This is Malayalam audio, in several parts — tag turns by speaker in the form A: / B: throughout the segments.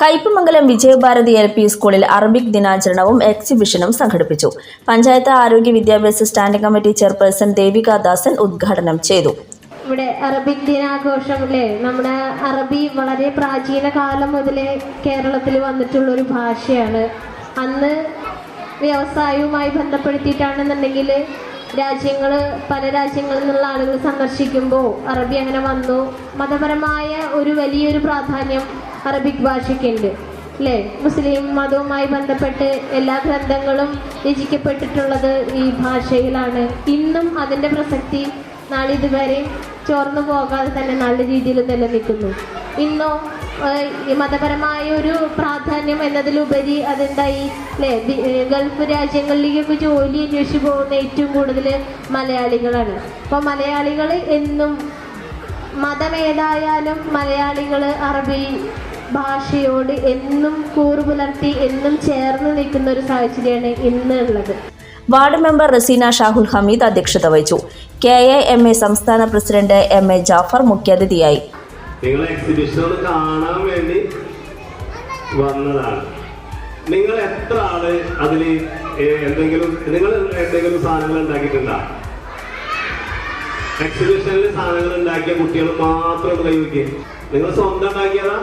A: കയ്പമംഗലം വിജയഭാരതി എൽ പി സ്കൂളിൽ അറബിക് ദിനാചരണവും എക്സിബിഷനും സംഘടിപ്പിച്ചു. പഞ്ചായത്ത് ആരോഗ്യ വിദ്യാഭ്യാസ standing committee chairperson Devika Dasan ഉദ്ഘാടനം ചെയ്തു.
B: ഇവിടെ അറബിക് ദിനാഘോഷം അല്ലേ? നമ്മുടെ അറബി വളരെ പ്രാചീന കാലം മുതലേ കേരളത്തിൽ വന്നിട്ടുള്ള ഒരു ഭാഷയാണ്. അന്ന് വ്യവസായവുമായി ബന്ധപ്പെടുത്തിയിട്ടാണെന്നുണ്ടെങ്കിൽ രാജ്യങ്ങൾ പല രാജ്യങ്ങളിൽ നിന്നുള്ള ആളുകൾ സന്ദർശിക്കുമ്പോൾ അറബി അങ്ങനെ വന്നു. മതപരമായ ഒരു വലിയൊരു പ്രാധാന്യം അറബിക് ഭാഷയ്ക്കുണ്ട്. അല്ലേ മുസ്ലിം മതവുമായി ബന്ധപ്പെട്ട് എല്ലാ ഗ്രന്ഥങ്ങളും രചിക്കപ്പെട്ടിട്ടുള്ളത് ഈ ഭാഷയിലാണ്. ഇന്നും അതിന്റെ പ്രസക്തി നാളിതുവരെ ചോർന്നു പോകാതെ തന്നെ നല്ല രീതിയിൽ നിലനിൽക്കുന്നു ഇന്നോ മതപരമായ ഒരു പ്രാധാന്യം എന്നതിലുപരി അതെന്തായി? അല്ലേ ഗൾഫ് രാജ്യങ്ങളിലേക്കൊക്കെ ജോലി അന്വേഷിച്ച് പോകുന്ന ഏറ്റവും കൂടുതൽ മലയാളികളാണ്. അപ്പോൾ മലയാളികൾ എന്നും മതമേതായാലും മലയാളികൾ അറബി ഭാഷയോട് എന്നും കൂറുപുലർത്തി എന്നും ചേർന്ന് നിൽക്കുന്ന ഒരു സാഹചര്യമാണ് ഇന്ന് ഉള്ളത്
A: വാർഡ് മെമ്പർ റസീന ഷാഹുൽ ഹമീദ് അധ്യക്ഷത വഹിച്ചു. കെ എ എം എ സംസ്ഥാന പ്രസിഡന്റ് എം എ ജാഫർ മുഖ്യാതിഥിയായി.
C: നിങ്ങൾ എക്സിബിഷൻ കാണാൻ വേണ്ടി വന്നതാണ്. നിങ്ങൾ എത്ര ആൾ അതിൽ എന്തെങ്കിലും നിങ്ങൾ എന്തെങ്കിലും സാധനങ്ങൾ ഉണ്ടാക്കിയിട്ടുണ്ടോ? എക്സിബിഷനിൽ സാധനങ്ങൾ ഉണ്ടാക്കിയ കുട്ടികൾ മാത്രം കൈവയ്ക്കുക നിങ്ങൾ സ്വന്തം ഉണ്ടാക്കിയതാ?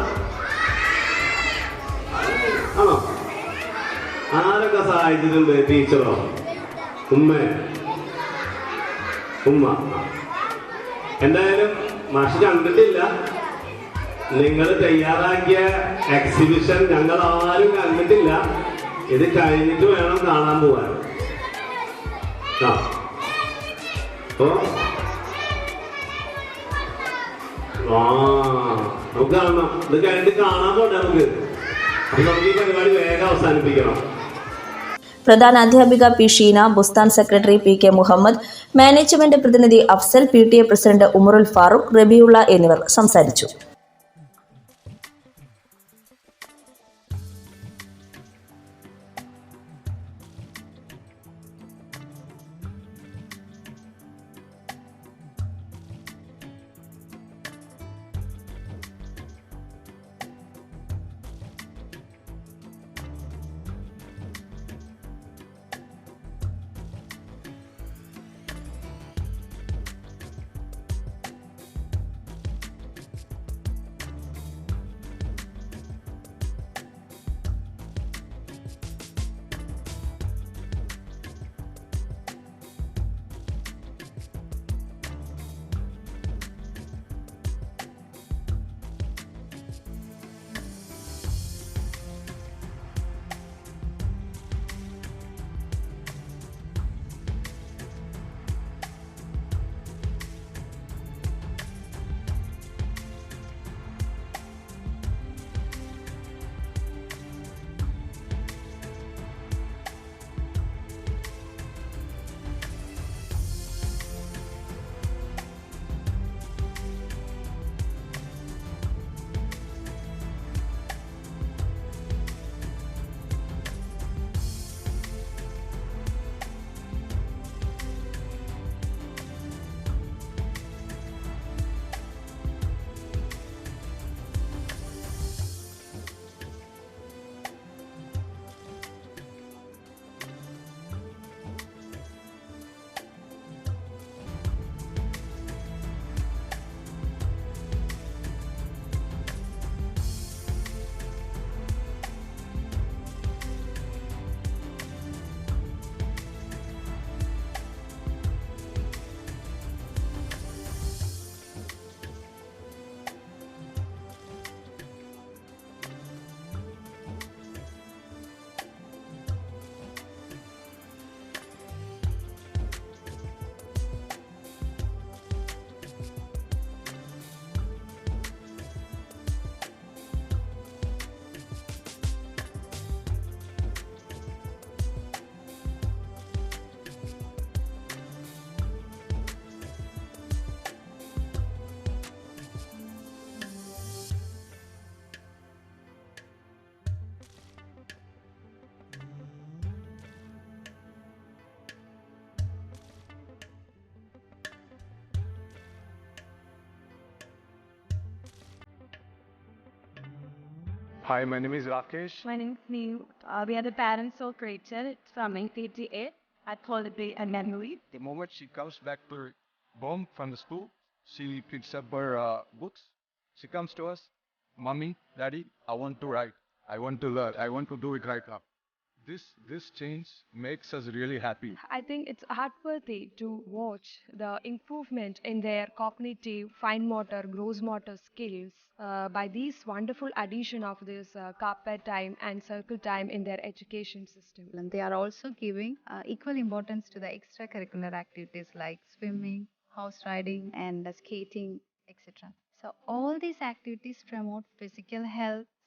C: ആണോ? ആരൊക്കെ സഹായിച്ചിട്ടുണ്ട് ടീച്ചറോ? ഉമ്മ. ഉമ്മ. എന്തായാലും മാഷ് കണ്ടിട്ടില്ല. നിങ്ങൾ തയ്യാറാക്കിയ എക്സിബിഷൻ ഞങ്ങൾ ആരും കണ്ടിട്ടില്ല. ഇത് കഴിഞ്ഞിട്ട് വേണം കാണാൻ പോവാൻ. ആ. നമുക്ക് കാണണം ഇത് കഴിഞ്ഞിട്ട് കാണാൻ പോട്ടെ നമുക്ക്. അവസാനിപ്പിക്കണം
A: പ്രധാന അധ്യാപിക P Sheena Bustan secretary P K Muhammad management പ്രതിനിധി Afsal P T A president Umarul Farooq Rabiulla എന്നിവർ സംസാരിച്ചു.
D: Hi, my name is Rakesh.
E: My name is Neil. Uh, we are the parents of Rachel. It's from PTA at Holiday and Memory.
D: The moment she comes back to home from the school, she picks up her uh, books. She comes to us, Mommy, Daddy, I want to write. I want to learn. I want to do it right now. This this change makes us really happy.
E: I think it's heartworthy to watch the improvement in their cognitive, fine motor, gross motor skills uh, by this wonderful addition of this uh, carpet time and circle time in their education system.
F: and they are also giving uh, equal importance to the extracurricular activities like swimming, horse riding, and uh, skating, etc. So, all these activities promote physical health